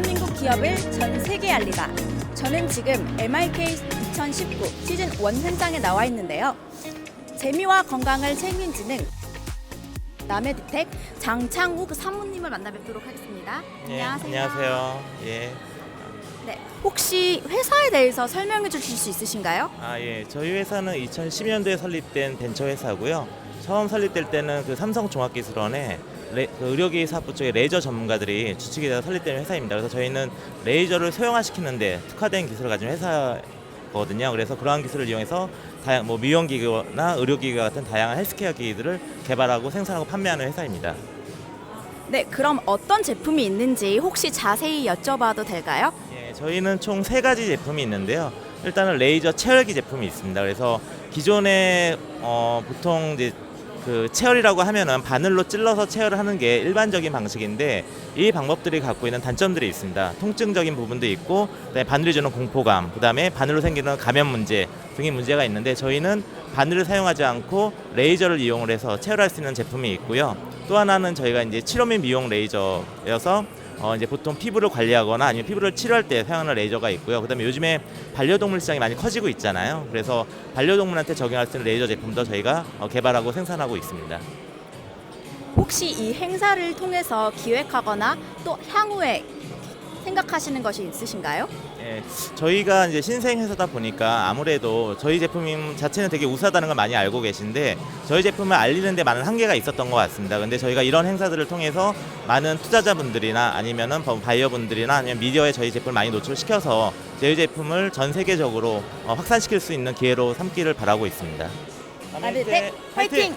기업을 전 세계에 알리다. 저는 지금 MIK 2019 시즌 1 현장에 나와 있는데요. 재미와 건강을 책임지는 남해드텍 장창욱 사모님을 만나 뵙도록 하겠습니다. 예, 안녕하세요. 안녕하세요. 예. 네, 혹시 회사에 대해서 설명해 주실 수 있으신가요? 아, 예. 저희 회사는 2012년도에 설립된 벤처 회사고요. 처음 설립될 때는 그 삼성종합기술원에 레, 그 의료기 사업부 쪽에 레이저 전문가들이 주축이 돼서 설립된 회사입니다. 그래서 저희는 레이저를 소형화시키는데 특화된 기술을 가진 회사거든요. 그래서 그러한 기술을 이용해서 다양 뭐 미용기기나 의료기기 같은 다양한 헬스케어 기기들을 개발하고 생산하고 판매하는 회사입니다. 네, 그럼 어떤 제품이 있는지 혹시 자세히 여쭤봐도 될까요? 예, 저희는 총 세 가지 제품이 있는데요. 일단은 레이저 체열기 제품이 있습니다. 그래서 기존에 어, 보통 이제 그 체열이라고 하면은 바늘로 찔러서 체열을 하는 게 일반적인 방식인데 이 방법들이 갖고 있는 단점들이 있습니다. 통증적인 부분도 있고, 바늘이 주는 공포감, 그다음에 바늘로 생기는 감염 문제 등의 문제가 있는데 저희는 바늘을 사용하지 않고 레이저를 이용을 해서 체열할 수 있는 제품이 있고요. 또 하나는 저희가 이제 치료 및 미용 레이저여서 어 이제 보통 피부를 관리하거나 아니면 피부를 치료할 때 사용하는 레이저가 있고요. 그다음에 요즘에 반려동물 시장이 많이 커지고 있잖아요. 그래서 반려동물한테 적용할 수 있는 레이저 제품도 저희가 어, 개발하고 생산하고 있습니다. 혹시 이 행사를 통해서 기획하거나 또 향후에 생각하시는 것이 있으신가요? 예, 저희가 이제 신생 회사다 보니까 아무래도 저희 제품 자체는 되게 우수하다는 걸 많이 알고 계신데 저희 제품을 알리는 데 많은 한계가 있었던 것 같습니다. 근데 저희가 이런 행사들을 통해서 많은 투자자분들이나 아니면은 바이어분들이나 아니면 미디어에 저희 제품을 많이 노출시켜서 저희 제품을 전 세계적으로 어, 확산시킬 수 있는 기회로 삼기를 바라고 있습니다. 나비텍 화이팅!